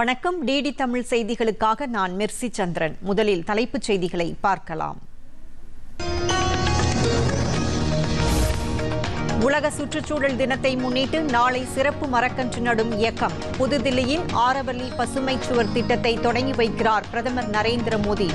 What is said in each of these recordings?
வணக்கம். டிடி தமிழ் செய்திகளுக்காக நான் மெர்சி சந்திரன். முதலில் தலைப்புச் செய்திகளை பார்க்கலாம். உலக சுற்றுச்சூழல் தினத்தை முன்னிட்டு நாளை சிறப்பு மரக்கன்று நடும் இயக்கம். புதுதில்லியில் ஆரவல்லி பசுமை சுவர் திட்டத்தை தொடங்கி வைக்கிறார் பிரதமர் நரேந்திர மோடி.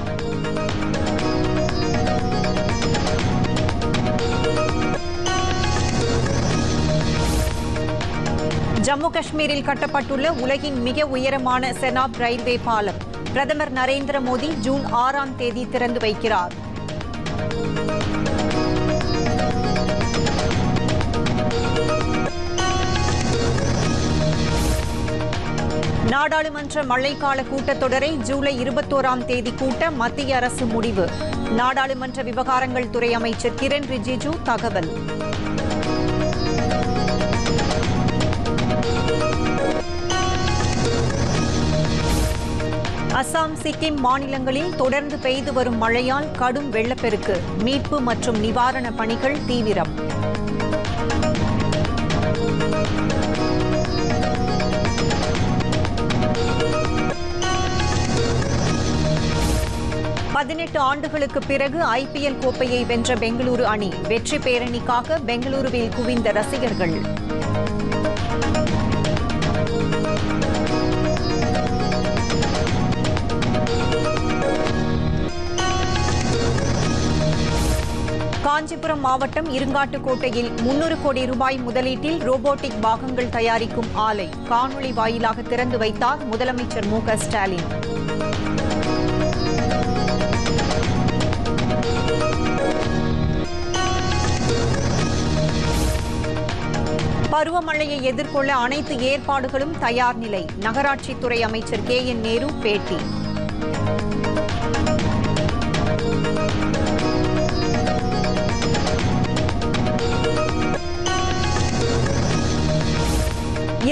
ஜம்மு காஷ்மீரில் கட்டப்பட்டுள்ள உலகின் மிக உயரமான செனாப் ரயில்வே பாலம் பிரதமர் நரேந்திர மோடி ஜூன் ஆறாம் தேதி திறந்து வைக்கிறார். நாடாளுமன்ற மழைக்கால கூட்டத்தொடரை ஜூலை இருபத்தோராம் தேதி கூட்ட மத்திய அரசு முடிவு. நாடாளுமன்ற விவகாரங்கள் துறை அமைச்சர் கிரண் ரிஜிஜு தகவல். அசாம் சிக்கிம் மாநிலங்களில் தொடர்ந்து பெய்து வரும் மழையால் கடும் வெள்ளப்பெருக்கு மீட்பு மற்றும் நிவாரண பணிகள் தீவிரம். பதினெட்டு ஆண்டுகளுக்கு பிறகு ஐபிஎல் கோப்பையை வென்ற பெங்களூரு அணி வெற்றி பேரணிக்காக பெங்களூருவில் குவிந்த ரசிகர்கள். காஞ்சிபுரம் மாவட்டம் இருங்காட்டுக்கோட்டையில் முன்னூறு கோடி ரூபாய் முதலீட்டில் ரோபோட்டிக் பாகங்கள் தயாரிக்கும் ஆலை காணொளி வாயிலாக திறந்து வைத்தார் முதலமைச்சர் மு ஸ்டாலின். பருவமழையை எதிர்கொள்ள அனைத்து ஏற்பாடுகளும் தயார் நிலை. நகராட்சித்துறை அமைச்சர் கே என் நேரு பேட்டி.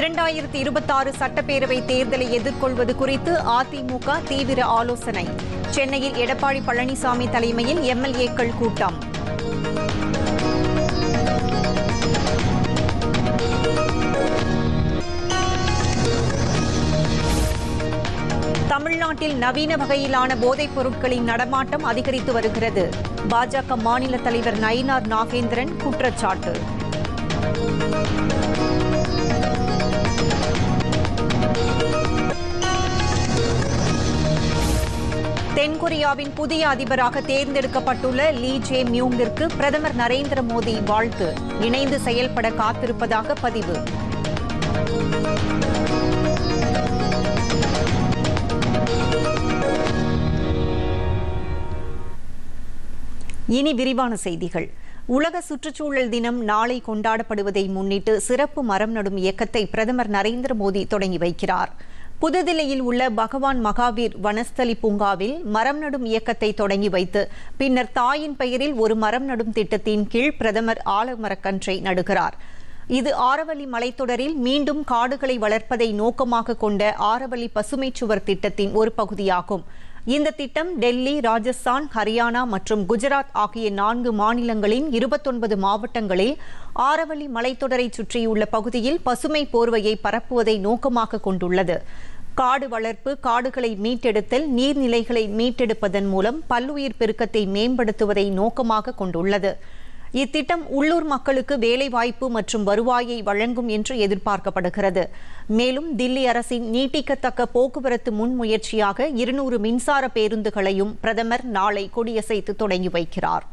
இரண்டாயிரத்தி இருபத்தாறு சட்டப்பேரவை தேர்தலை எதிர்கொள்வது குறித்து அதிமுக தீவிர ஆலோசனை. சென்னையில் எடப்பாடி பழனிசாமி தலைமையில் எம்எல்ஏக்கள் கூட்டம். தமிழ்நாட்டில் நவீன வகையிலான போதைப் பொருட்களின் நடமாட்டம் அதிகரித்து வருகிறது. பாஜக மாநில தலைவர் நயினார் நாகேந்திரன் குற்றச்சாட்டு. தென்கொரியாவின் புதிய அதிபராக தேர்ந்தெடுக்கப்பட்டுள்ள லீ ஜே மியூங்கிற்கு பிரதமர் நரேந்திர மோடி வாழ்த்து. இணைந்து செயல்பட காத்திருப்பதாக பதிவு. இனி விரிவான செய்திகள். உலக சுற்றுச்சூழல் தினம் நாளை கொண்டாடப்படுவதை முன்னிட்டு சிறப்பு மரம் நடும் இயக்கத்தை பிரதமர் நரேந்திர மோடி தொடங்கி வைக்கிறார். புதுதில்லியில் உள்ள பகவான் மகாவீர் வனஸ்தலி பூங்காவில் மரம் நடும் இயக்கத்தை தொடங்கி வைத்து பின்னர் தாயின் பெயரில் ஒரு மரம் நடும் திட்டத்தின் கீழ் பிரதமர் ஆலமரக்கன்றை நடுகிறார். இது ஆரவல்லி மலைத்தொடரில் மீண்டும் காடுகளை வளர்ப்பதை நோக்கமாக கொண்ட ஆரவல்லி பசுமை சுவர் திட்டத்தின் ஒரு பகுதியாகும். இந்த திட்டம் டெல்லி ராஜஸ்தான் ஹரியானா மற்றும் குஜராத் ஆகிய நான்கு மாநிலங்களின் இருபத்தொன்பது மாவட்டங்களில் ஆரவல்லி மலைத்தொடரை சுற்றியுள்ள பகுதியில் பசுமை போர்வையை பரப்புவதை நோக்கமாக கொண்டுள்ளது. காடு வளர்ப்பு காடுகளை மீட்டெடுத்தல் நீர்நிலைகளை மீட்டெடுப்பதன் மூலம் பல்லுயிர் பெருக்கத்தை மேம்படுத்துவதை நோக்கமாக கொண்டுள்ளது. இத்திட்டம் உள்ளூர் மக்களுக்கு வேலைவாய்ப்பு மற்றும் வருவாயை வழங்கும் என்று எதிர்பார்க்கப்படுகிறது. மேலும் தில்லி அரசின் நீட்டிக்கத்தக்க போக்குவரத்து முன்முயற்சியாக இருநூறு மின்சார பேருந்துகளையும் பிரதமர் நாளை கொடியசைத்து தொடங்கி வைக்கிறார்.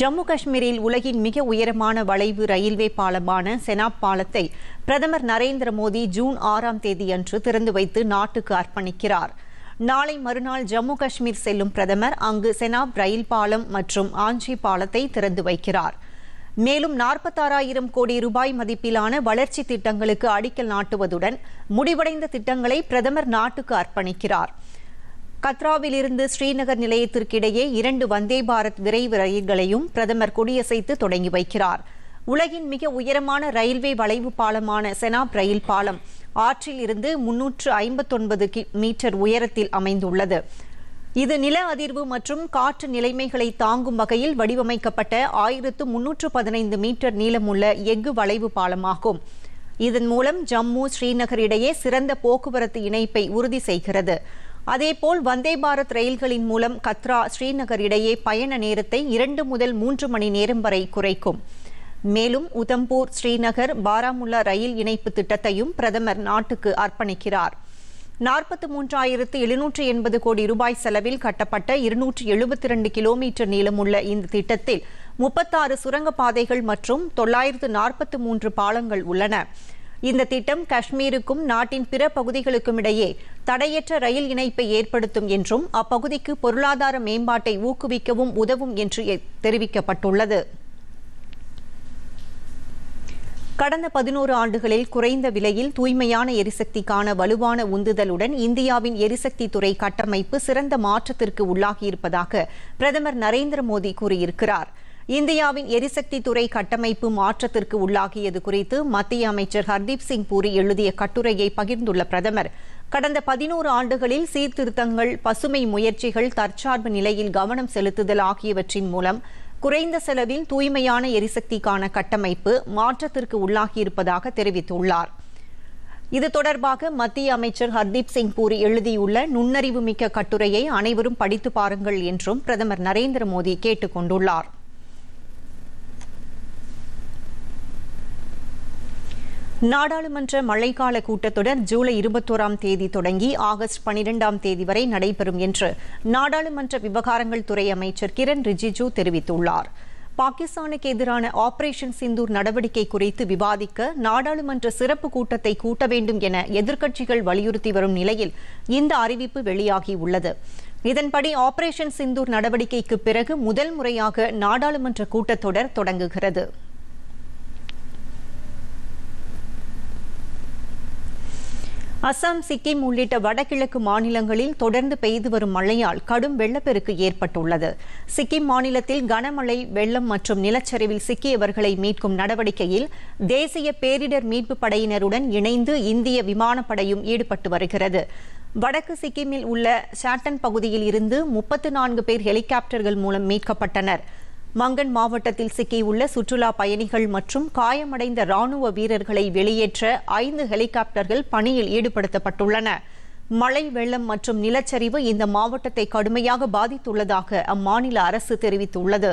ஜம்மு காஷ்மீரில் உலகின் மிக உயரமான வளைவு ரயில்வே பாலமான செனாப் பாலத்தை பிரதமர் நரேந்திர மோடி ஜூன் ஆறாம் தேதியன்று திறந்து வைத்து நாட்டுக்கு அர்ப்பணிக்கிறார். நாளை மறுநாள் ஜம்மு காஷ்மீர் செல்லும் பிரதமர் அங்கு செனாப் ரயில் பாலம் மற்றும் ஆஞ்சி பாலத்தை திறந்து வைக்கிறார். மேலும் நாற்பத்தாறாயிரம் கோடி ரூபாய் மதிப்பிலான வளர்ச்சி திட்டங்களுக்கு அடிக்கல் நாட்டுவதுடன் முடிவடைந்த திட்டங்களை பிரதமர் நாட்டுக்கு அர்ப்பணிக்கிறார். கத்ராவிலிருந்து ஸ்ரீநகர் நிலையத்திற்கிடையே இரண்டு வந்தே பாரத் விரைவு ரயில்களையும் பிரதமர் கொடியசைத்து தொடங்கி வைக்கிறார். உலகின் மிக உயரமான ரயில்வே வளைவு பாலமான செனாப் ரயில் பாலம் ஆற்றில் இருந்து முன்னூற்று ஐம்பத்தொன்பது மீட்டர் உயரத்தில் அமைந்துள்ளது. இது நில அதிர்வு மற்றும் காற்று நிலைமைகளை தாங்கும் வகையில் வடிவமைக்கப்பட்ட ஆயிரத்து முன்னூற்று பதினைந்து மீட்டர் நீளமுள்ள எஃகு வளைவு பாலமாகும். இதன் மூலம் ஜம்மு ஸ்ரீநகர் இடையே சிறந்த போக்குவரத்து இணைப்பை உறுதி செய்கிறது. அதேபோல் வந்தே பாரத் ரயில்களின் மூலம் கத்ரா ஸ்ரீநகர் இடையே பயண நேரத்தை இரண்டு முதல் மூன்று மணி நேரம் வரை குறைக்கும். மேலும் உதம்பூர் ஸ்ரீநகர் பாராமுல்லா ரயில் இணைப்பு திட்டத்தையும் பிரதமர் நாட்டுக்கு அர்ப்பணிக்கிறார். நாற்பத்தி மூன்றாயிரத்து எழுநூற்று எண்பது கோடி ரூபாய் செலவில் கட்டப்பட்ட இருநூற்று எழுபத்தி ரெண்டு கிலோமீட்டர் நீளமுள்ள இந்த திட்டத்தில் முப்பத்தாறு சுரங்கப்பாதைகள் மற்றும் தொள்ளாயிரத்து நாற்பத்தி மூன்று பாலங்கள் உள்ளன. இந்த திட்டம் காஷ்மீருக்கும் நாட்டின் பிற பகுதிகளுக்கும் இடையே தடையற்ற ரயில் இணைப்பை ஏற்படுத்தும் என்றும் அப்பகுதிக்கு பொருளாதார மேம்பாட்டை ஊக்குவிக்கவும் உதவும் என்று தெரிவிக்கப்பட்டுள்ளது. கடந்த பதினோரு ஆண்டுகளில் குறைந்த விலையில் தூய்மையான எரிசக்திக்கான வலுவான உந்துதலுடன் இந்தியாவின் எரிசக்தி துறை கட்டமைப்பு சிறந்த மாற்றத்திற்கு உள்ளாகியிருப்பதாக பிரதமர் நரேந்திர மோடி கூறியிருக்கிறார். இந்தியாவின் எரிசக்தி துறை கட்டமைப்பு மாற்றத்திற்கு உள்ளாகியது குறித்து மத்திய அமைச்சர் ஹர்தீப் சிங் பூரி எழுதிய கட்டுரையை பகிர்ந்துள்ள பிரதமர் கடந்த பதினோரு ஆண்டுகளில் சீர்திருத்தங்கள் பசுமை முயற்சிகள் தற்சார்பு நிலையில் கவனம் செலுத்துதல் ஆகியவற்றின் மூலம் குறைந்த செலவில் தூய்மையான எரிசக்திக்கான கட்டமைப்பு மாற்றத்திற்கு உள்ளாகியிருப்பதாக தெரிவித்துள்ளார். இது தொடர்பாக மத்திய அமைச்சர் ஹர்தீப் சிங் பூரி எழுதியுள்ள நுண்ணறிவு மிக்க கட்டுரையை அனைவரும் படித்து பாருங்கள் என்றும் பிரதமர் நரேந்திர மோடி கேட்டுக் கொண்டுள்ளார் நாடாளுமன்ற மழைக்கால கூட்டத்தொடர் ஜூலை இருபத்தோராம் தேதி தொடங்கி ஆகஸ்ட் பனிரெண்டாம் தேதி வரை நடைபெறும் என்று நாடாளுமன்ற விவகாரங்கள் துறை அமைச்சர் கிரண் ரிஜிஜு தெரிவித்துள்ளார். பாகிஸ்தானுக்கு எதிரான ஆபரேஷன் சிந்தூர் நடவடிக்கை குறித்து விவாதிக்க நாடாளுமன்ற சிறப்பு கூட்டத்தை கூட்ட வேண்டும் என எதிர்க்கட்சிகள் வலியுறுத்தி வரும் நிலையில் இந்த அறிவிப்பு வெளியாகியுள்ளது. இதன்படி ஆபரேஷன் சிந்தூர் நடவடிக்கைக்கு பிறகு முதல் முறையாக நாடாளுமன்ற கூட்டத்தொடர் தொடங்குகிறது. அசாம் சிக்கிம் உள்ளிட்ட வடகிழக்கு மாநிலங்களில் தொடர்ந்து பெய்து வரும் மழையால் கடும் வெள்ளப்பெருக்கு ஏற்பட்டுள்ளது. சிக்கிம் மாநிலத்தில் கனமழை வெள்ளம் மற்றும் நிலச்சரிவில் சிக்கியவர்களை மீட்கும் நடவடிக்கையில் தேசிய பேரிடர் மீட்பு படையினருடன் இணைந்து இந்திய விமானப்படையும் ஈடுபட்டு வருகிறது. வடக்கு சிக்கிமில் உள்ள சாட்டன் பகுதியில் இருந்து முப்பத்து நான்கு பேர் ஹெலிகாப்டர்கள் மூலம் மீட்கப்பட்டனர். மங்கன் மாவட்டத்தில் சிக்கியுள்ள சுற்றுலா பயணிகள் மற்றும் காயமடைந்த ராணுவ வீரர்களை வெளியேற்ற ஐந்து ஹெலிகாப்டர்கள் பணியில் ஈடுபடுத்தப்பட்டுள்ளன. மழை வெள்ளம் மற்றும் நிலச்சரிவு இந்த மாவட்டத்தை கடுமையாக பாதித்துள்ளதாக அம்மாநில அரசு தெரிவித்துள்ளது.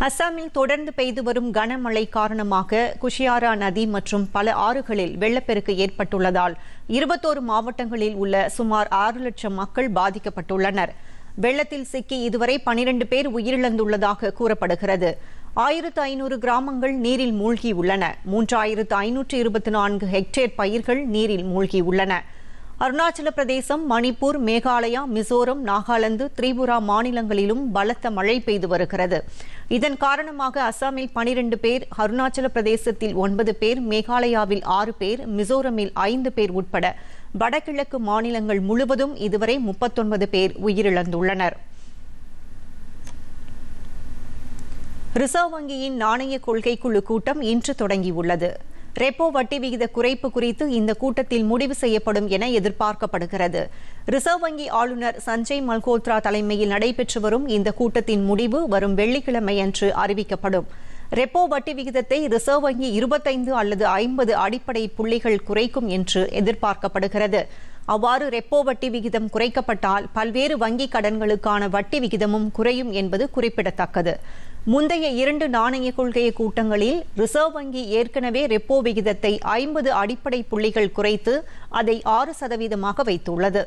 அசாமில் தொடர்ந்து பெய்து வரும் கனமழை காரணமாக குஷியாரா நதி மற்றும் பல ஆறுகளில் வெள்ளப்பெருக்கு ஏற்பட்டுள்ளதால் இருபத்தோரு மாவட்டங்களில் உள்ள சுமார் ஆறு லட்சம் மக்கள் பாதிக்கப்பட்டுள்ளனர். வெள்ளத்தில் சிக்கி இதுவரை பனிரண்டு பேர் உயிரிழந்துள்ளதாக கூறப்படுகிறது. ஆயிரத்து ஐநூறு கிராமங்கள் நீரில் மூழ்கியுள்ளன. மூன்றாயிரத்து ஐநூற்று இருபத்தி நான்கு ஹெக்டேர் பயிர்கள் நீரில் மூழ்கியுள்ளன. அருணாச்சல பிரதேசம் மணிப்பூர் மேகாலயா மிசோரம் நாகாலாந்து திரிபுரா மாநிலங்களிலும் பலத்த மழை பெய்து வருகிறது. இதன் காரணமாக அசாமில் பனிரெண்டு பேர் அருணாச்சல பிரதேசத்தில் ஒன்பது பேர் மேகாலயாவில் ஆறு பேர் மிசோரமில் ஐந்து பேர் உட்பட வடகிழக்கு மாநிலங்கள் முழுவதும் இதுவரை முப்பத்தொன்பது பேர் உயிரிழந்துள்ளனர். ரிசர்வ் வங்கியின் நாணய கொள்கை குழு கூட்டம் இன்று தொடங்கியுள்ளது. ரெப்போ வட்டி விகித குறைப்பு குறித்து இந்த கூட்டத்தில் முடிவு செய்யப்படும் என எதிர்பார்க்கப்படுகிறது. ரிசர்வ் வங்கி ஆளுநர் சஞ்சய் மல்கோத்ரா தலைமையில் நடைபெற்று வரும் இந்த கூட்டத்தின் முடிவு வரும் வெள்ளிக்கிழமை அன்று அறிவிக்கப்படும். ரெப்போ வட்டி விகிதத்தை ரிசர்வ் வங்கி இருபத்தைந்து அல்லது ஐம்பது அடிப்படை புள்ளிகள் குறைக்கும் என்று எதிர்பார்க்கப்படுகிறது. அவ்வாறு ரெப்போ வட்டி விகிதம் குறைக்கப்பட்டால் பல்வேறு வங்கி கடன்களுக்கான வட்டி விகிதமும் குறையும் என்பது குறிப்பிடத்தக்கது. முந்தைய இரண்டு நாணய கொள்கை கூட்டங்களில் ரிசர்வ் வங்கி ஏற்கனவே ரெப்போ விகிதத்தை ஐம்பது அடிப்படை புள்ளிகள் குறைத்து அதை ஆறு சதவீதமாக வைத்துள்ளது.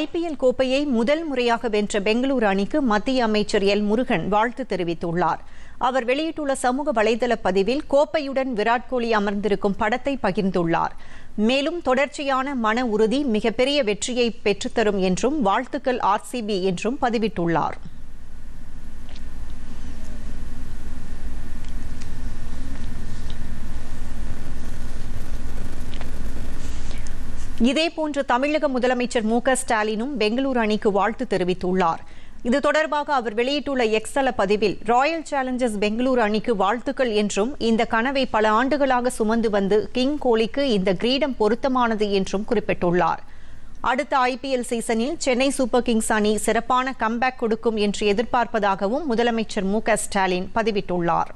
ஐபிஎல் கோப்பையை முதல் முறையாக வென்ற பெங்களூரு அணிக்கு மத்திய அமைச்சர் எல் முருகன் வாழ்த்து தெரிவித்துள்ளார். அவர் வெளியிட்டுள்ள சமூக வலைதள பதிவில் கோப்பையுடன் விராட் கோலி அமர்ந்திருக்கும் படத்தை பகிர்ந்துள்ளார். மேலும் தொடர்ச்சியான மன உறுதி மிகப்பெரிய வெற்றியை பெற்றுத்தரும் என்றும் வாழ்த்துக்கள் ஆர்சிபி என்றும் பதிவிட்டுள்ளார். இதேபோன்று தமிழக முதலமைச்சர் மு ஸ்டாலினும் பெங்களூரு அணிக்கு வாழ்த்து தெரிவித்துள்ளார். இது தொடர்பாக அவர் வெளியிட்டுள்ள எக்ஸல பதிவில் ராயல் சேலஞ்சர்ஸ் பெங்களூரு அணிக்கு வாழ்த்துக்கள் என்றும் இந்த கனவை பல ஆண்டுகளாக சுமந்து வந்து கிங் கோலிக்கு இந்த கிரீடம் பொருத்தமானது என்றும் குறிப்பிட்டுள்ளார். அடுத்த ஐபிஎல் சீசனில் சென்னை சூப்பர் கிங்ஸ் அணி சிறப்பான கம்பேக் கொடுக்கும் என்று எதிர்பார்ப்பதாகவும் முதலமைச்சர் மு க ஸ்டாலின் பதிவிட்டுள்ளார்.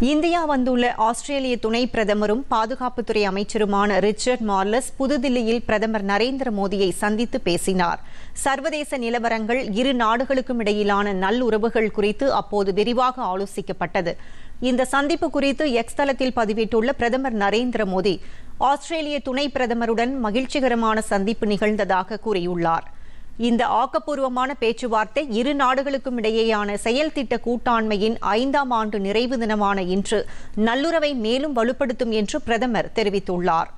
இந்தியா வந்துள்ள ஆஸ்திரேலிய துணை பிரதமரும் பாதுகாப்புத்துறை அமைச்சருமான ரிச்சர்ட் மார்லஸ் புதுதில்லியில் பிரதமர் நரேந்திர மோடியை சந்தித்து பேசினார். சர்வதேச நிலவரங்கள் இரு நாடுகளுக்கும் இடையிலான நல்லுறவுகள் குறித்து அப்போது விரிவாக ஆலோசிக்கப்பட்டது. இந்த சந்திப்பு குறித்து எக்ஸ் தளத்தில் பதிவிட்டுள்ள பிரதமர் நரேந்திர மோடி ஆஸ்திரேலிய துணை பிரதமருடன் மகிழ்ச்சிகரமான சந்திப்பு நிகழ்ந்ததாக கூறியுள்ளார். இந்த ஆக்கப்பூர்வமான பேச்சுவார்த்தை இரு நாடுகளுக்கும் இடையேயான செயல் திட்ட கூட்டாண்மையின் ஐந்தாம் ஆண்டு நிறைவு தினமான இன்று நல்லுறவை மேலும் வலுப்படுத்தும் என்று பிரதமர் தெரிவித்துள்ளார்.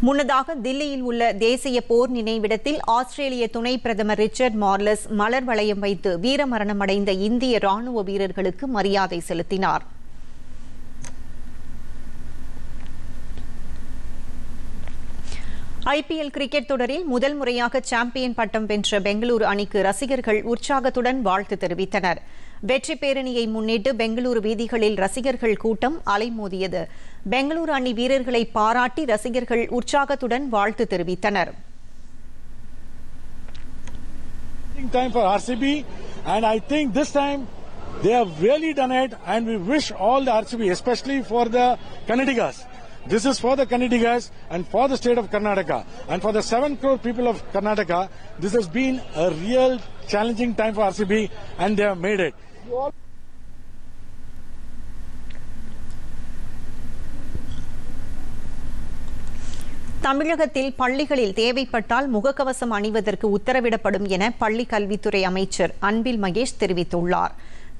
முன்னதாக தில்லியில் உள்ள தேசிய போர் நினைவிடத்தில் ஆஸ்திரேலிய துணை பிரதமர் ரிச்சர்ட் மார்லஸ் மலர் வளையம் வைத்து வீரமரணமடைந்த இந்திய ராணுவ வீரர்களுக்கு மரியாதை செலுத்தினார். ஐபிஎல் கிரிக்கெட் தொடரில் முதல் முறையாக சாம்பியன் பட்டம் வென்ற பெங்களூரு அணிக்கு ரசிகர்கள் உற்சாகத்துடன் வாழ்த்து தெரிவித்தனர். வெற்றி பேரணியை முன்னிட்டு பெங்களூரு வீதிகளில் ரசிகர்கள் கூட்டம் அலைமோதியது. பெங்களூரு அணி வீரர்களை பாராட்டி ரசிகர்கள் உற்சாகத்துடன் வாழ்த்து தெரிவித்தனர். Time for RCB, and I think this time they have really done it, and we wish all the RCB, especially for the Kannadigas. This is for the Kannadigas and for the state of Karnataka. And for the 7 crore people of Karnataka, this has been a real challenging time for RCB, and they have made it. தமிழகத்தில் பள்ளிகளில் தேவைப்பட்டால் முகக்கவசம் அணிவதற்கு உத்தரவிடப்படும் என பள்ளி கல்வித்துறை அமைச்சர் அன்பில் மகேஷ் தெரிவித்துள்ளார்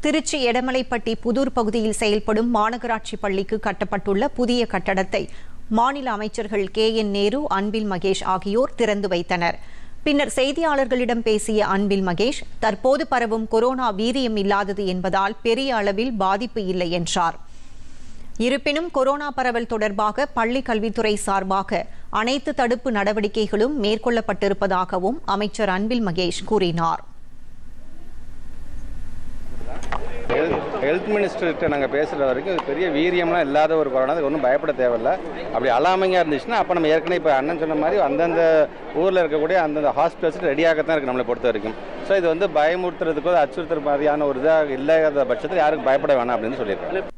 திருச்சி எடமலைப்பட்டி புதூர் பகுதியில் செயல்படும் மாநகராட்சி பள்ளிக்கு கட்டப்பட்டுள்ள புதிய கட்டடத்தை மாநில அமைச்சர்கள் கே என் நேரு அன்பில் மகேஷ் ஆகியோர் திறந்து வைத்தனர். பின்னர் செய்தியாளர்களிடம் பேசிய அன்பில் மகேஷ் தற்போது பரவும் கொரோனா வீரியம் இல்லாதது என்பதால் பெரிய அளவில் பாதிப்பு இல்லை என்றார். இருப்பினும் கொரோனா பரவல் தொடர்பாக பள்ளி கல்வித்துறை சார்பாக அனைத்து தடுப்பு நடவடிக்கைகளும் மேற்கொள்ளப்பட்டிருப்பதாகவும் அமைச்சர் அன்பில் மகேஷ் கூறினார். ஹெல்த் மினிஸ்டர்கிட்ட நாங்கள் பேசுகிற வரைக்கும் பெரிய வீரியம்லாம் இல்லாத ஒரு கொரோனா அதுக்கு ஒன்றும் பயப்பட தேவையில்ல. அப்படி அலாமிங்காக இருந்துச்சுன்னா அப்போ நம்ம ஏற்கனவே இப்போ அண்ணன் சொன்ன மாதிரி அந்தந்த ஊரில் இருக்கக்கூடிய அந்தந்த ஹாஸ்பிட்டல்ஸ் ரெடியாகத்தான் இருக்குது நம்மளை பொறுத்த வரைக்கும். ஸோ இது வந்து பயமுறுத்துறதுக்கோ அச்சுறுத்துற மாதிரியான ஒரு இதாக இல்லாத பட்சத்தில் யாருக்கும் பயப்பட வேணாம் அப்படின்னு சொல்லியிருக்காங்க.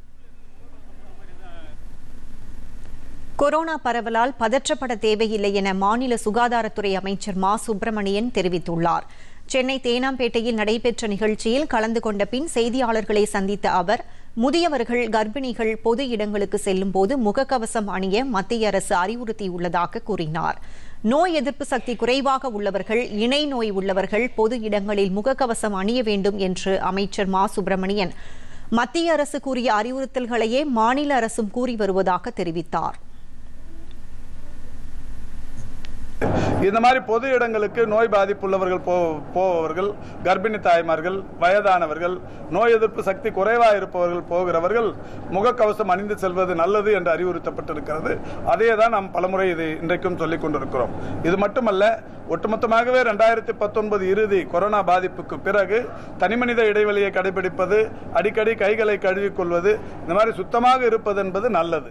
கொரோனா பரவலால் பதற்றப்பட தேவையில்லை என மாநில சுகாதாரத்துறை அமைச்சர் மா. சுப்பிரமணியன் தெரிவித்துள்ளார். சென்னை தேனாம்பேட்டையில் நடைபெற்ற நிகழ்ச்சியில் கலந்து கொண்ட பின் செய்தியாளர்களை சந்தித்த அவர் முதியவர்கள் கர்ப்பிணிகள் பொது இடங்களுக்கு செல்லும் போது முகக்கவசம் அணிய மத்திய அரசு அறிவுறுத்தியுள்ளதாக கூறினார். நோய் எதிர்ப்பு சக்தி குறைவாக உள்ளவர்கள் இணை நோய் உள்ளவர்கள் பொது இடங்களில் முகக்கவசம் அணிய வேண்டும் என்று அமைச்சர் மா. சுப்பிரமணியன் மத்திய அரசு கூறிய அறிவுறுத்தல்களையே மாநில அரசும் கூறி வருவதாக தெரிவித்தார். இந்த மாதிரி பொது இடங்களுக்கு நோய் பாதிப்புள்ளவர்கள் போ போபவர்கள் கர்ப்பிணி தாய்மார்கள் வயதானவர்கள் நோய் எதிர்ப்பு சக்தி குறைவாக இருப்பவர்கள் போகிறவர்கள் முகக்கவசம் அணிந்து செல்வது நல்லது என்று அறிவுறுத்தப்பட்டிருக்கிறது. அதே தான் நாம் பலமுறை இது இன்றைக்கும் சொல்லிக் கொண்டிருக்கிறோம். இது மட்டுமல்ல ஒட்டுமொத்தமாகவே ரெண்டாயிரத்தி பத்தொன்பது இறுதி கொரோனா பாதிப்புக்கு பிறகு தனிமனித இடைவெளியை கடைபிடிப்பது அடிக்கடி கைகளை கழுவிக்கொள்வது இந்த மாதிரி சுத்தமாக இருப்பது என்பது நல்லது.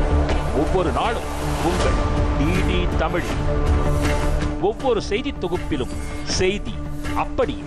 ஒவ்வொரு நாளும் உங்கள் டிடி தமிழ். ஒவ்வொரு செய்தி தொகுப்பிலும் செய்தி அப்படி.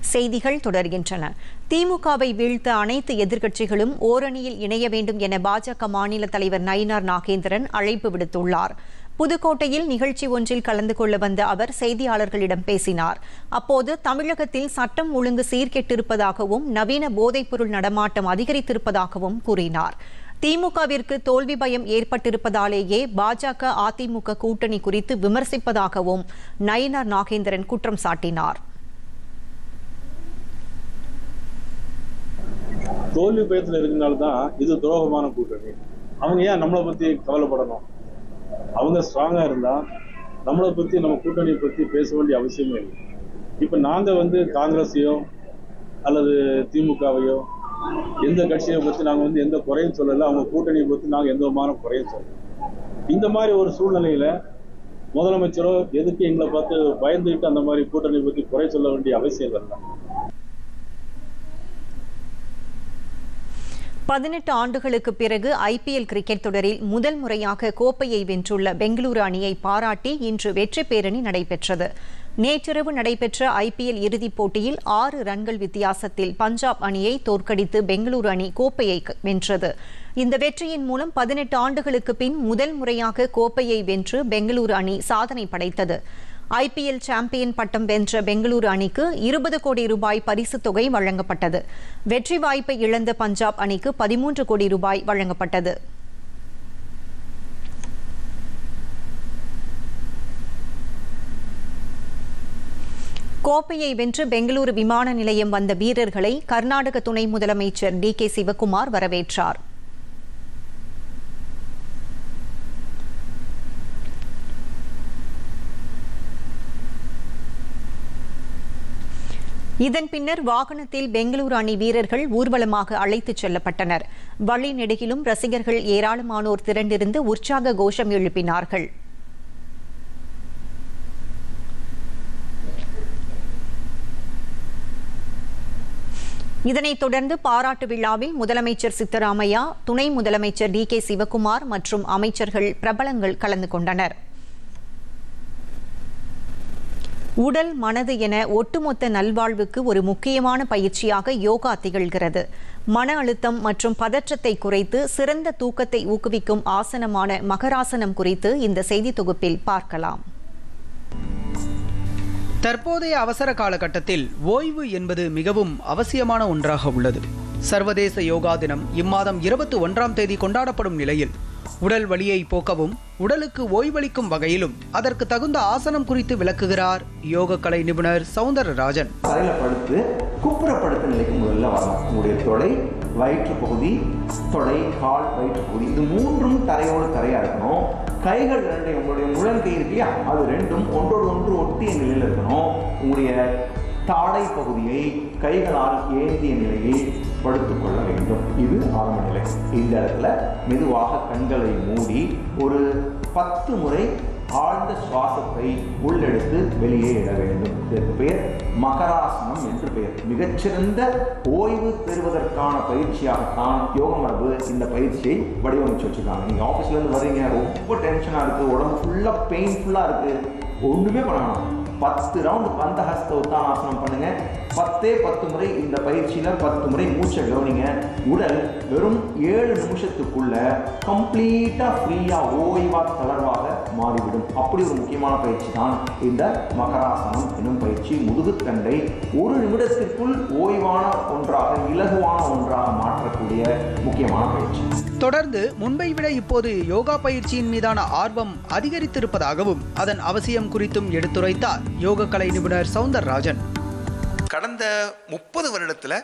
செய்திகள் தொடர்கின்றன. திமுகவை வீழ்த்த அனைத்து எதிர்க்கட்சிகளும் ஓரணியில் இணைய வேண்டும் என பாஜக மாநில தலைவர் நயினார் நாகேந்திரன் அழைப்பு விடுத்துள்ளார். புதுக்கோட்டையில் நிகழ்ச்சி ஒன்றில் கலந்து கொள்ள வந்த அவர் செய்தியாளர்களிடம் பேசினார். அப்போது தமிழகத்தில் சட்டம் ஒழுங்கு சீர்கெட்டிருப்பதாகவும் நவீன போதைப்பொருள் நடமாட்டம் அதிகரித்திருப்பதாகவும் கூறினார். திமுகவிற்கு தோல்வி பயம் ஏற்பட்டிருப்பதாலேயே பாஜக அதிமுக கூட்டணி குறித்து விமர்சிப்பதாகவும் நயினார் நாகேந்திரன் குற்றம் சாட்டினார். தோல்வி பயத்தில் இருக்கனால தான் இது துரோகமான கூட்டணி. அவங்க ஏன் நம்மளை பத்தி கவலைப்படணும்? அவங்க ஸ்ட்ராங்காக இருந்தால் நம்மளை பற்றி நம்ம கூட்டணியை பற்றி பேச வேண்டிய அவசியமே இல்லை. இப்போ நாங்கள் வந்து காங்கிரஸையோ அல்லது திமுகவையோ எந்த கட்சியை பற்றி நாங்கள் வந்து எந்த குறையும் சொல்லலை அவங்க கூட்டணியை பற்றி நாங்கள் எந்த விதமான குறையும் சொல்லலை. இந்த மாதிரி ஒரு சூழ்நிலையில் முதலமைச்சரோ எதுக்கு எங்களை பார்த்து பயந்துகிட்டு அந்த மாதிரி கூட்டணி பற்றி குறை சொல்ல வேண்டிய அவசியம் இல்லை. பதினெட்டு ஆண்டுகளுக்கு பிறகு ஐபிஎல் கிரிக்கெட் தொடரில் முதல் முறையாக கோப்பையை வென்றுள்ள பெங்களூரு அணியை பாராட்டி இன்று வெற்றி பேரணி நடைபெற்றது. நேற்றிரவு நடைபெற்ற ஐபிஎல் இறுதிப் போட்டியில் ஆறு ரன்கள் வித்தியாசத்தில் பஞ்சாப் அணியை தோற்கடித்து பெங்களூரு அணி கோப்பையை வென்றது. இந்த வெற்றியின் மூலம் பதினெட்டு ஆண்டுகளுக்கு பின் முதல் முறையாக கோப்பையை வென்று பெங்களூரு அணி சாதனை படைத்தது. ஐபிஎல் சாம்பியன் பட்டம் வென்ற பெங்களூரு அணிக்கு இருபது கோடி ரூபாய் பரிசுத் தொகை வழங்கப்பட்டது. வெற்றி வாய்ப்பை இழந்த பஞ்சாப் அணிக்கு பதிமூன்று கோடி ரூபாய் வழங்கப்பட்டது. கோப்பையை வென்று பெங்களூரு விமான நிலையம் வந்த வீரர்களை கர்நாடக துணை முதலமைச்சர் டி கே சிவக்குமார் வரவேற்றார். இதன் பின்னர் வாகனத்தில் பெங்களூரு அணி வீரர்கள் ஊர்வலமாக அழைத்துச் செல்லப்பட்டனர். வழி நெடுகிலும் ரசிகர்கள் ஏராளமானோர் திரண்டிருந்து உற்சாக கோஷம் எழுப்பினார்கள். இதனைத் தொடர்ந்து பாராட்டு விழாவில் முதலமைச்சர் சித்தராமையா துணை முதலமைச்சர் டி கே சிவக்குமார் மற்றும் அமைச்சர்கள் பிரபலங்கள் கலந்து கொண்டனர். உடல் மனது என ஒட்டுமொத்த நல்வாழ்வுக்கு ஒரு முக்கியமான பயிற்சியாக யோகா திகழ்கிறது. மன அழுத்தம் மற்றும் பதற்றத்தை குறைத்து சிறந்த தூக்கத்தை ஊக்குவிக்கும் ஆசனமான மகராசனம் குறித்து இந்த செய்தி தொகுப்பில் பார்க்கலாம். தற்போதைய அவசர காலகட்டத்தில் ஓய்வு என்பது மிகவும் அவசியமான ஒன்றாக உள்ளது. சர்வதேச யோகா தினம் இம்மாதம் இருபத்தி ஒன்றாம் தேதி கொண்டாடப்படும் நிலையில் உடல் வலியை போக்கவும் உடலுக்கு ஓய்வளிக்கும் வகையிலும் அதற்கு தகுந்த ஆசனம் குறித்து விளக்குகிறார் யோக கலை நிபுணர் சவுந்தரராஜன். தரையில் படுத்து குப்புற படுத்த நிலைக்கு முதல்ல வரணும் உங்களுடைய தொடை வயிற்று பகுதி தொடை கால் வயிற்று பகுதி இது மூன்றும் தரையோடு தரையாக இருக்கணும். கைகள் ரெண்டையும் உங்களுடைய முழங்கை இருக்கு அது ரெண்டும் ஒன்றோடு ஒன்று ஒட்டிய நிலையில் இருக்கணும். உங்களுடைய தாடை பகுதியை கைகளால் ஏந்திய நிலையில் படுத்துக் கொள்ள வேண்டும். இது ஆரம்ப நிலை. இந்த இடத்துல மெதுவாக கண்களை மூடி ஒரு பத்து முறை ஆழ்ந்த சுவாசத்தை உள்ளெடுத்து வெளியே இட வேண்டும். இதற்கு பெயர் மகராசனம் என்று பெயர். மிகச்சிறந்த ஓய்வு பெறுவதற்கான பயிற்சியாகத்தான் யோக மரபு இந்த பயிற்சியை வடிவமைச்சு வச்சிருக்காங்க. நீங்கள் ஆஃபீஸ்லேருந்து வர்றீங்க ரொம்ப டென்ஷனாக இருக்குது உடம்பு ஃபுல்லாக பெயின்ஃபுல்லாக இருக்குது ஒன்றுமே பண்ண பத்து ரவுண்ட் பந்தஹஸ்த உத்தானாசனம் பண்ணுங்க. பத்தே பத்து முறை இந்த பயிற்சியில் பத்து முறை மூச்சை கவனிங்க. உடல் வெறும் ஏழு நிமிஷத்துக்குள்ள கம்ப்ளீட்டா ஃப்ரீயா ஓய்வா தளர்வாக மாறிவிடும். அப்படி ஒரு முக்கியமான பயிற்சி தான் இந்த மகராசனம் என்னும் பயிற்சி. முதுகுத்தண்டை ஒரு நிமிடத்திற்குள் ஓய்வான ஒன்றாக இலகுவான ஒன்றாக மாற்றக்கூடிய முக்கியமான பயிற்சி. தொடர்ந்து முன்பை விட இப்போது யோகா பயிற்சியின் மீதான ஆர்வம் அதிகரித்திருப்பதாகவும் அதன் அவசியம் குறித்தும் எடுத்துரைத்தார் யோக கலை நிபுணர் சவுந்தரராஜன். கடந்த முப்பது வருடத்தில்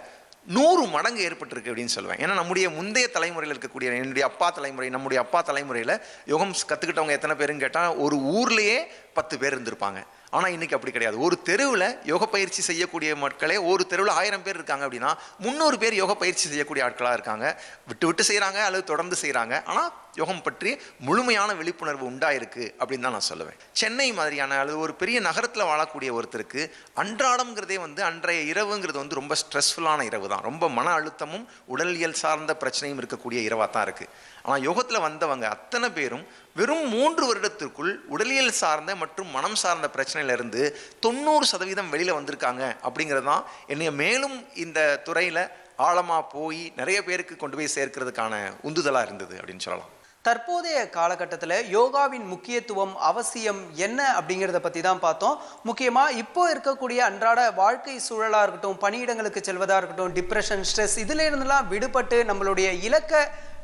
நூறு மடங்கு ஏற்பட்டிருக்கு அப்படின்னு சொல்லுவேன். ஏன்னா நம்முடைய முந்தைய தலைமுறையில் இருக்கக்கூடிய என்னுடைய அப்பா தலைமுறை நம்முடைய அப்பா தலைமுறையில் யோகம் கற்றுக்கிட்டவங்க எத்தனை பேருன்னு கேட்டால் ஒரு ஊர்லேயே பத்து பேர் இருந்திருப்பாங்க. ஆனால் இன்னைக்கு அப்படி கிடையாது. ஒரு தெருவில் யோக பயிற்சி செய்யக்கூடிய மக்களே ஒரு தெருவில் ஆயிரம் பேர் இருக்காங்க அப்படின்னா முந்நூறு பேர் யோக பயிற்சி செய்யக்கூடிய ஆட்களாக இருக்காங்க. விட்டு விட்டு செய்கிறாங்க அல்லது தொடர்ந்து செய்கிறாங்க ஆனால் யோகம் பற்றி முழுமையான விழிப்புணர்வு உண்டாயிருக்கு அப்படின்னு தான் நான் சொல்லுவேன். சென்னை மாதிரியான அல்லது ஒரு பெரிய நகரத்தில் வாழக்கூடிய ஒருத்தருக்கு அன்றாடம்ங்கிறதே வந்து அன்றைய இரவுங்கிறது வந்து ரொம்ப ஸ்ட்ரெஸ்ஃபுல்லான இரவு தான். ரொம்ப மன அழுத்தமும் உடலியல் சார்ந்த பிரச்சனையும் இருக்கக்கூடிய இரவாக தான் இருக்குது ஆனால் யோகத்தில் வந்தவங்க அத்தனை பேரும் வெறும் மூன்று வருடத்திற்குள் உடலியல் சார்ந்த மற்றும் மனம் சார்ந்த பிரச்சனையிலிருந்து தொண்ணூறு சதவீதம் வெளியில் வந்திருக்காங்க அப்படிங்கிறது தான் என்னைய மேலும் இந்த துறையில் ஆழமாக போய் நிறைய பேருக்கு கொண்டு போய் சேர்க்கிறதுக்கான உந்துதலாக இருந்தது அப்படின்னு சொல்லலாம். தற்போதைய காலகட்டத்தில் யோகாவின் முக்கியத்துவம் அவசியம் என்ன அப்படிங்கிறத பற்றி தான் பார்த்தோம். முக்கியமாக இப்போ இருக்கக்கூடிய அன்றாட வாழ்க்கை சூழலாக இருக்கட்டும் பணியிடங்களுக்கு செல்வதாக இருக்கட்டும் டிப்ரெஷன் ஸ்ட்ரெஸ் இதுல விடுபட்டு நம்மளுடைய இலக்கை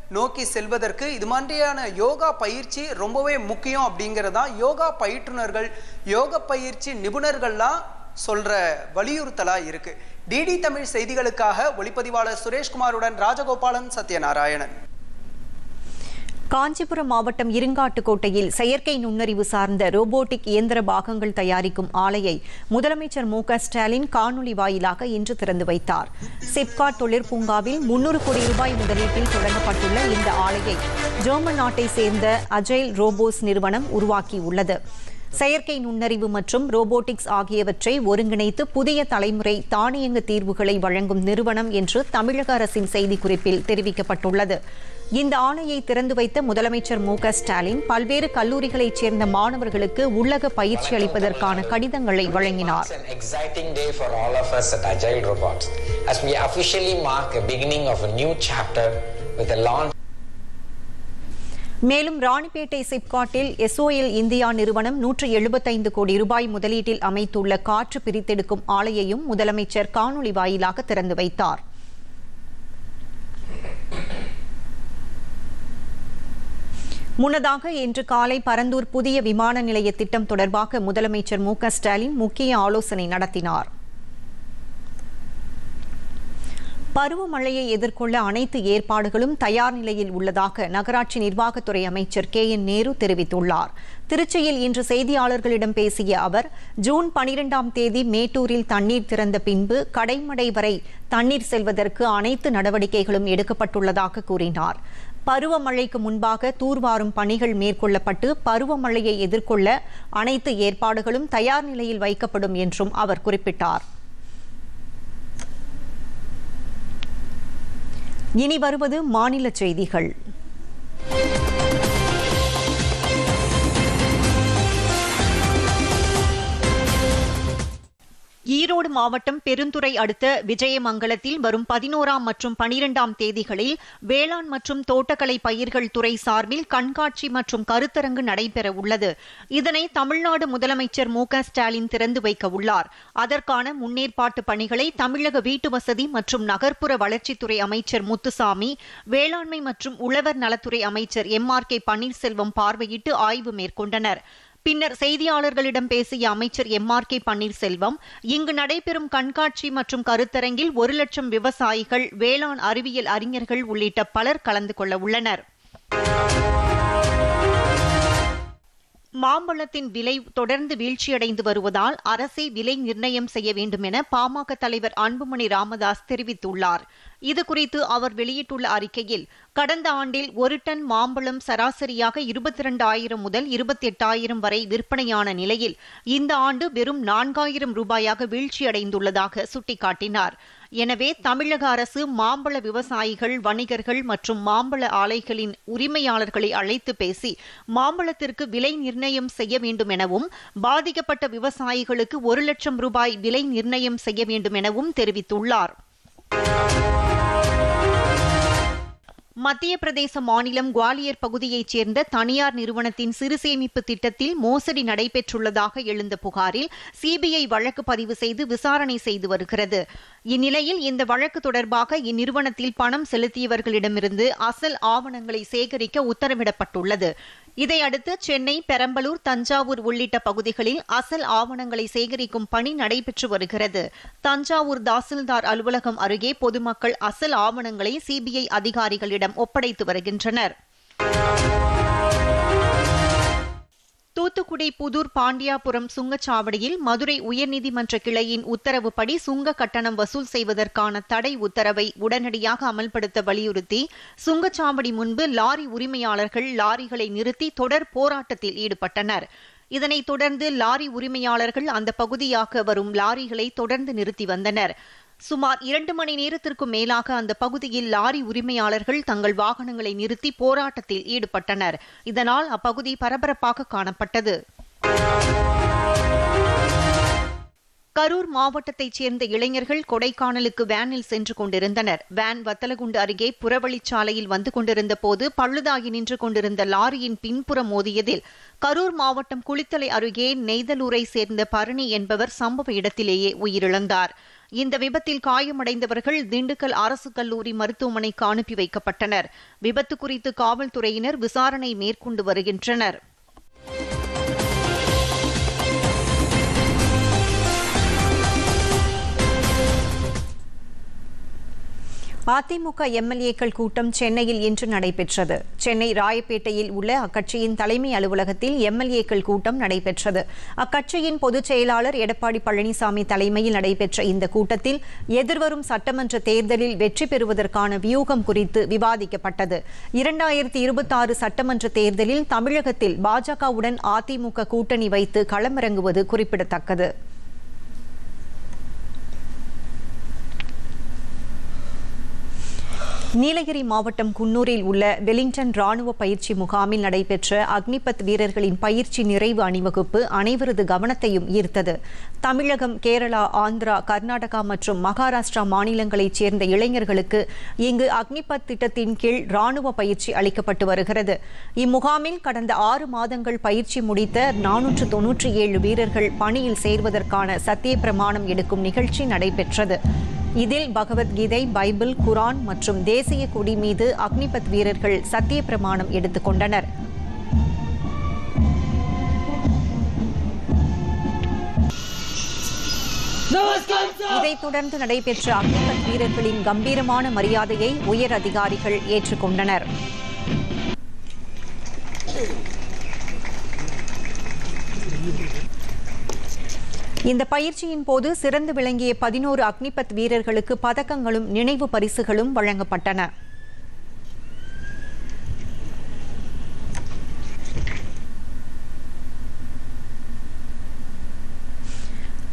நோக்கி செல்வதற்கு இது மாதிரியான யோகா பயிற்சி ரொம்பவே முக்கியம் அப்படிங்கிறதான் யோகா பயிற்றுனர்கள் யோக பயிற்சி நிபுணர்கள்லாம் சொல்கிற வலியுறுத்தலாக இருக்கு. டிடி தமிழ் செய்திகளுக்காக ஒளிப்பதிவாளர் சுரேஷ்குமாருடன் ராஜகோபாலன் சத்யநாராயணன். காஞ்சிபுரம் மாவட்டம் இருங்காட்டுக்கோட்டையில் செயற்கை நுண்ணறிவு சார்ந்த ரோபோட்டிக் இயந்திர பாகங்கள் தயாரிக்கும் ஆலையை முதலமைச்சர் மு ஸ்டாலின் காணொலி வாயிலாக இன்று திறந்து வைத்தார். சிப்காட் தொழிற்பூங்காவில் முன்னூறு கோடி ரூபாய் முதலீட்டில் தொடங்கப்பட்டுள்ள இந்த ஆலையை ஜெர்மன் நாட்டை சேர்ந்த அஜைல் ரோபோஸ் நிறுவனம் உருவாக்கியுள்ளது. செயற்கை நுண்ணறிவு மற்றும் ரோபோட்டிக்ஸ் ஆகியவற்றை ஒருங்கிணைத்து புதிய தலைமுறை தானியங்கு தீர்வுகளை வழங்கும் நிறுவனம் என்று தமிழக அரசின் செய்திக்குறிப்பில் தெரிவிக்கப்பட்டுள்ளது. இந்த ஆணையை திறந்து வைத்த முதலமைச்சர் மு ஸ்டாலின் பல்வேறு கல்லூரிகளைச் சேர்ந்த மாணவர்களுக்கு உள்ளக பயிற்சி அளிப்பதற்கான கடிதங்களை வழங்கினார். மேலும் ராணிப்பேட்டை சிப்காட்டில் எஸ்ஓஎல் இந்தியா நிறுவனம் நூற்று எழுபத்தைந்து கோடி ரூபாய் முதலீட்டில் அமைத்துள்ள காற்று பிரித்தெடுக்கும் ஆலையையும் முதலமைச்சர் காணொலி வாயிலாக திறந்து வைத்தார் முன்னதாக இன்று காலை பரந்தூர் புதிய விமான நிலைய திட்டம் தொடர்பாக முதலமைச்சர் மு ஸ்டாலின் முக்கிய ஆலோசனை நடத்தினார். பருவமழையை எதிர்கொள்ள அனைத்து ஏற்பாடுகளும் தயார் நிலையில் உள்ளதாக நகராட்சி நிர்வாகத்துறை அமைச்சர் கே என் நேரு தெரிவித்துள்ளார். திருச்சியில் இன்று செய்தியாளர்களிடம் பேசிய அவர் ஜூன் பனிரெண்டாம் தேதி மேட்டூரில் தண்ணீர் திறந்த பின்பு கடைமடை வரை தண்ணீர் செல்வதற்கு அனைத்து நடவடிக்கைகளும் எடுக்கப்பட்டுள்ளதாக கூறினார். பருவமழைக்கு முன்பாக தூர்வாரும் பணிகள் மேற்கொள்ளப்பட்டு பருவமழையை எதிர்கொள்ள அனைத்து ஏற்பாடுகளும் தயார் நிலையில் வைக்கப்படும் என்றும் அவர் குறிப்பிட்டார். இனி வருவது மாநில செய்திகள். ஈரோடு மாவட்டம் பெருந்துறை அடுத்த விஜயமங்கலத்தில் வரும் பதினோராம் மற்றும் பனிரெண்டாம் தேதிகளில் வேளாண் மற்றும் தோட்டக்கலை பயிர்கள் துறை சார்பில் கண்காட்சி மற்றும் கருத்தரங்கு நடைபெற உள்ளது. இதனை தமிழ்நாடு முதலமைச்சர் மு ஸ்டாலின் திறந்து வைக்க உள்ளார். அதற்கான முன்னேற்பாட்டு பணிகளை தமிழக வீட்டு வசதி மற்றும் நகர்ப்புற வளர்ச்சித்துறை அமைச்சர் முத்துசாமி வேளாண்மை மற்றும் உழவர் நலத்துறை அமைச்சர் எம் ஆர் கே பன்னீர்செல்வம் பார்வையிட்டு ஆய்வு மேற்கொண்டனர். பின்னர் செய்தியாளர்களிடம் பேசிய அமைச்சர் எம் ஆர் கே பன்னீர்செல்வம் இங்கு நடைபெறும் கண்காட்சி மற்றும் கருத்தரங்கில் ஒரு லட்சம் விவசாயிகள் வேளாண் அறிவியல் அறிஞர்கள் உள்ளிட்ட பலர் கலந்து கொள்ள உள்ளனர். மாம்பழத்தின் விலை தொடர்ந்து வீழ்ச்சியடைந்து வருவதால் அரசே விலை நிர்ணயம் செய்ய வேண்டும் என பாமக தலைவர் அன்புமணி ராமதாஸ் தெரிவித்துள்ளார். இதுகுறித்து அவர் வெளியிட்டுள்ள அறிக்கையில் கடந்த ஆண்டில் ஒரு டன் மாம்பழம் சராசரியாக இருபத்தி இரண்டாயிரம் முதல் இருபத்தி எட்டாயிரம் வரை விற்பனையான நிலையில் இந்த ஆண்டு வெறும் நான்காயிரம் ரூபாயாக வீழ்ச்சியடைந்துள்ளதாக சுட்டிக்காட்டினார். எனவே தமிழக அரசு மாம்பழ விவசாயிகள் வணிகர்கள் மற்றும் மாம்பழ ஆலைகளின் உரிமையாளர்களை அழைத்து பேசி மாம்பழத்திற்கு விலை நிர்ணயம் செய்ய வேண்டும் எனவும் பாதிக்கப்பட்ட விவசாயிகளுக்கு ஒரு லட்சம் ரூபாய் விலை நிர்ணயம் செய்ய வேண்டும் எனவும் தெரிவித்துள்ளார். மத்திய பிரதேச மாநிலம் குவாலியர் பகுதியைச் சேர்ந்த தனியார் நிறுவனத்தின் சிறு சேமிப்பு திட்டத்தில் மோசடி நடைபெற்றுள்ளதாக எழுந்த புகாரில் சிபிஐ வழக்கு பதிவு செய்து விசாரணை செய்து வருகிறது. இந்நிலையில் இந்த வழக்கு தொடர்பாக இந்நிறுவனத்தில் பணம் செலுத்தியவர்களிடமிருந்து அசல் ஆவணங்களை சேகரிக்க உத்தரவிடப்பட்டுள்ளது. இதையடுத்து சென்னை பெரம்பலூர் தஞ்சாவூர் உள்ளிட்ட பகுதிகளில் அசல் ஆவணங்களை சேகரிக்கும் பணி நடைபெற்று வருகிறது. தஞ்சாவூர் தாசில்தார் அலுவலகம் அருகே பொதுமக்கள் அசல் ஆவணங்களை சிபிஐ அதிகாரிகளிடம் ஒப்படைத்து வருகின்றனர். தூத்துக்குடி புதூர் பாண்டியாபுரம் சுங்கச்சாவடியில் மதுரை உயர்நீதிமன்ற கிளையின் உத்தரவுப்படி சுங்க கட்டணம் வசூல் செய்வதற்கான தடை உத்தரவை உடனடியாக அமல்படுத்த வலியுறுத்தி சுங்கச்சாவடி முன்பு லாரி உரிமையாளர்கள் லாரிகளை நிறுத்தி தொடர் போராட்டத்தில் ஈடுபட்டனர். இதனைத் தொடர்ந்து லாரி உரிமையாளர்கள் அந்த பகுதியாக வரும் லாரிகளை தொடர்ந்து நிறுத்தி வந்தனர். சுமார் இரண்டு மணி நேரத்திற்கும் மேலாக அந்த பகுதியில் லாரி உரிமையாளர்கள் தங்கள் வாகனங்களை நிறுத்தி போராட்டத்தில் ஈடுபட்டனர். இதனால் அப்பகுதி பரபரப்பாக காணப்பட்டது. கரூர் மாவட்டத்தைச் சேர்ந்த இளைஞர்கள் கொடைக்கானலுக்கு வேனில் சென்று கொண்டிருந்தனர். வேன் வத்தலகுண்டு அருகே புறவழிச்சாலையில் வந்து கொண்டிருந்த போது பழுதாகி நின்று கொண்டிருந்த லாரியின் பின்புறம் மோதியதில் கரூர் மாவட்டம் குளித்தலை அருகே நெய்தலூரை சேர்ந்த பரணி என்பவர் சம்பவ இடத்திலேயே உயிரிழந்தார். இந்த விபத்தில் காயமடைந்தவர்கள் திண்டுக்கல் அரசு கல்லூரி மருத்துவமனைக்கு அனுப்பி வைக்கப்பட்டனர். விபத்து குறித்து காவல்துறையினர் விசாரணை மேற்கொண்டு வருகின்றனர். அதிமுக எம்எல்ஏக்கள் கூட்டம் சென்னையில் இன்று நடைபெற்றது. சென்னை ராயப்பேட்டையில் உள்ள அக்கட்சியின் தலைமை அலுவலகத்தில் எம்எல்ஏக்கள் கூட்டம் நடைபெற்றது. அக்கட்சியின் பொதுச் செயலாளர் எடப்பாடி பழனிசாமி தலைமையில் நடைபெற்ற இந்த கூட்டத்தில் எதிர்வரும் சட்டமன்ற தேர்தலில் வெற்றி பெறுவதற்கான வியூகம் குறித்து விவாதிக்கப்பட்டது. இரண்டாயிரத்தி இருபத்தாறு சட்டமன்ற தேர்தலில் தமிழகத்தில் பாஜகவுடன் அதிமுக கூட்டணி வைத்து களமிறங்குவது குறிப்பிடத்தக்கது. நீலகிரி மாவட்டம் குன்னூரில் உள்ள வெலிங்டன் ராணுவ பயிற்சி முகாமில் நடைபெற்ற அக்னிபத் வீரர்களின் பயிற்சி நிறைவு அணிவகுப்பு அனைவரது கவனத்தையும் ஈர்த்தது. தமிழகம் கேரளா ஆந்திரா கர்நாடகா மற்றும் மகாராஷ்டிரா மாநிலங்களைச் சேர்ந்த இளைஞர்களுக்கு இங்கு அக்னிபத் திட்டத்தின் கீழ் ராணுவ பயிற்சி அளிக்கப்பட்டு வருகிறது. இம்முகாமில் கடந்த ஆறு மாதங்கள் பயிற்சி முடித்த நானூற்று தொன்னூற்றி ஏழு வீரர்கள் பணியில் சேர்வதற்கான சத்திய பிரமாணம் எடுக்கும் நிகழ்ச்சி நடைபெற்றது. இதில் பகவத்கீதை பைபிள் குரான் மற்றும் தேசிய கொடி மீது அக்னிபத் வீரர்கள் சத்திய பிரமாணம் எடுத்துக் கொண்டனர். இதைத் தொடர்ந்து நடைபெற்ற அக்னிபத் வீரர்களின் கம்பீரமான மரியாதையை உயர் அதிகாரிகள் ஏற்றுக்கொண்டனர். இந்த பயிற்சியின் போது சிறந்து விளங்கிய பதினோரு அக்னிபத் வீரர்களுக்கு பதக்கங்களும் நினைவு பரிசுகளும் வழங்கப்பட்டன.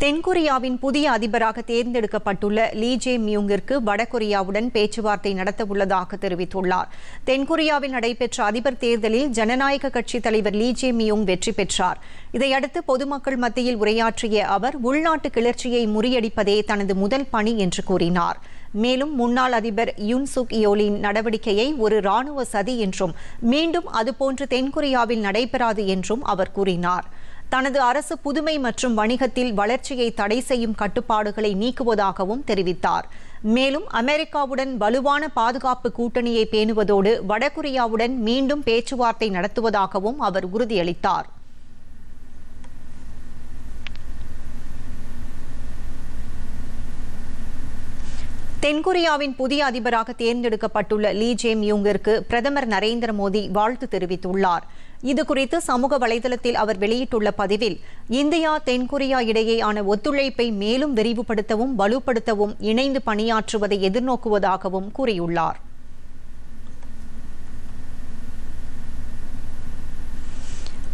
தென்கொரியாவின் புதிய அதிபராக தேர்ந்தெடுக்கப்பட்டுள்ள லீ ஜே மியூங்கிற்கு வடகொரியாவுடன் பேச்சுவார்த்தை நடத்தவுள்ளதாக தெரிவித்துள்ளார். தென்கொரியாவில் நடைபெற்ற அதிபர் தேர்தலில் ஜனநாயக கட்சி தலைவர் லீ ஜே மியூங் வெற்றி பெற்றார். இதையடுத்து பொதுமக்கள் மத்தியில் உரையாற்றிய அவர் உள்நாட்டு கிளர்ச்சியை முறியடிப்பதே தனது முதல் பணி என்று கூறினார். மேலும் முன்னாள் அதிபர் யுன் சுக் யோலின் நடவடிக்கையை ஒரு ராணுவ சதி என்றும் மீண்டும் அதுபோன்று தென்கொரியாவில் நடைபெறாது என்றும் அவர் கூறினார். தனது அரசு புதுமை மற்றும் வணிகத்தில் வளர்ச்சியை தடை செய்யும் கட்டுப்பாடுகளை நீக்குவதாகவும் தெரிவித்தார். மேலும் அமெரிக்காவுடன் வலுவான பாதுகாப்பு கூட்டணியை பேணுவதோடு வடகொரியாவுடன் மீண்டும் பேச்சுவார்த்தை நடத்துவதாகவும் அவர் உறுதியளித்தார். தென்கொரியாவின் புதிய அதிபராக தேர்ந்தெடுக்கப்பட்டுள்ள லீ ஜேம் யூங்கிற்கு பிரதமர் நரேந்திர மோடி வாழ்த்து தெரிவித்துள்ளார். இதுகுறித்து சமூக வலைதளத்தில் அவர் வெளியிட்டுள்ள பதிவில் இந்தியா தென்கொரியா இடையேயான ஒத்துழைப்பை மேலும் விரிவுபடுத்தவும் வலுப்படுத்தவும் இணைந்து பணியாற்றுவதை எதிர்நோக்குவதாகவும் கூறியுள்ளார்.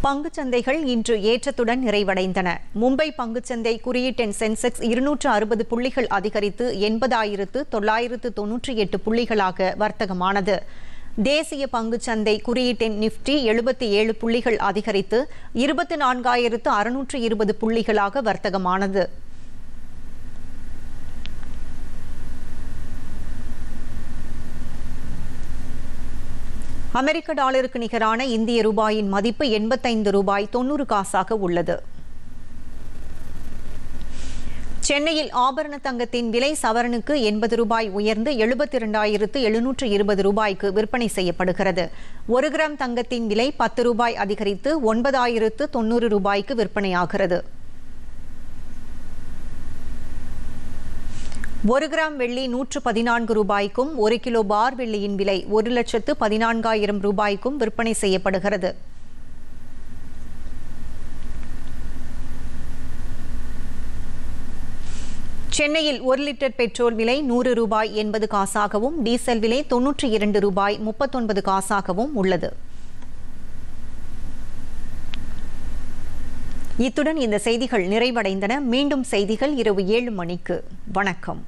பங்குச்சந்தைகள் இன்று ஏற்றத்துடன் நிறைவடைந்தன. மும்பை பங்குச்சந்தை குறியீட்டெண் சென்செக்ஸ் இருநூற்று அறுபது புள்ளிகள் அதிகரித்து எண்பதாயிரத்து தொள்ளாயிரத்து தொன்னூற்றி எட்டு புள்ளிகளாக வர்த்தகமானது. தேசிய பங்குச்சந்தை குறியீட்டின் நிப்டி எழுபத்தி ஏழு புள்ளிகள் அதிகரித்து இருபத்தி நான்காயிரத்து அறுநூற்று இருபது புள்ளிகளாக வர்த்தகமானது. அமெரிக்க டாலருக்கு நிகரான இந்திய ரூபாயின் மதிப்பு எண்பத்தைந்து ரூபாய் தொன்னூறு காசாக உள்ளது. சென்னையில் ஆபரண தங்கத்தின் விலை சவரனுக்கு எண்பது ரூபாய் உயர்ந்து எழுபத்தி இரண்டாயிரத்து எழுநூற்று இருபது ரூபாய்க்கு விற்பனை செய்யப்படுகிறது. ஒரு கிராம் தங்கத்தின் விலை பத்து ரூபாய் அதிகரித்து ஒன்பதாயிரத்து தொன்னூறு ரூபாய்க்கு விற்பனையாகிறது. ஒரு கிராம் வெள்ளி நூற்று பதினான்கு ரூபாய்க்கும் ஒரு கிலோ பார் வெள்ளியின் விலை ஒரு லட்சத்து பதினான்காயிரம் ரூபாய்க்கும் விற்பனை செய்யப்படுகிறது. சென்னையில் ஒரு லிட்டர் பெட்ரோல் விலை நூறு ரூபாய் எண்பது காசாகவும் டீசல் விலை தொன்னூற்றி இரண்டு ரூபாய் முப்பத்தொன்பது காசாகவும் உள்ளது. இத்துடன் இந்த செய்திகள் நிறைவடைந்தன. மீண்டும் செய்திகள் இரவு ஏழு மணிக்கு. வணக்கம்.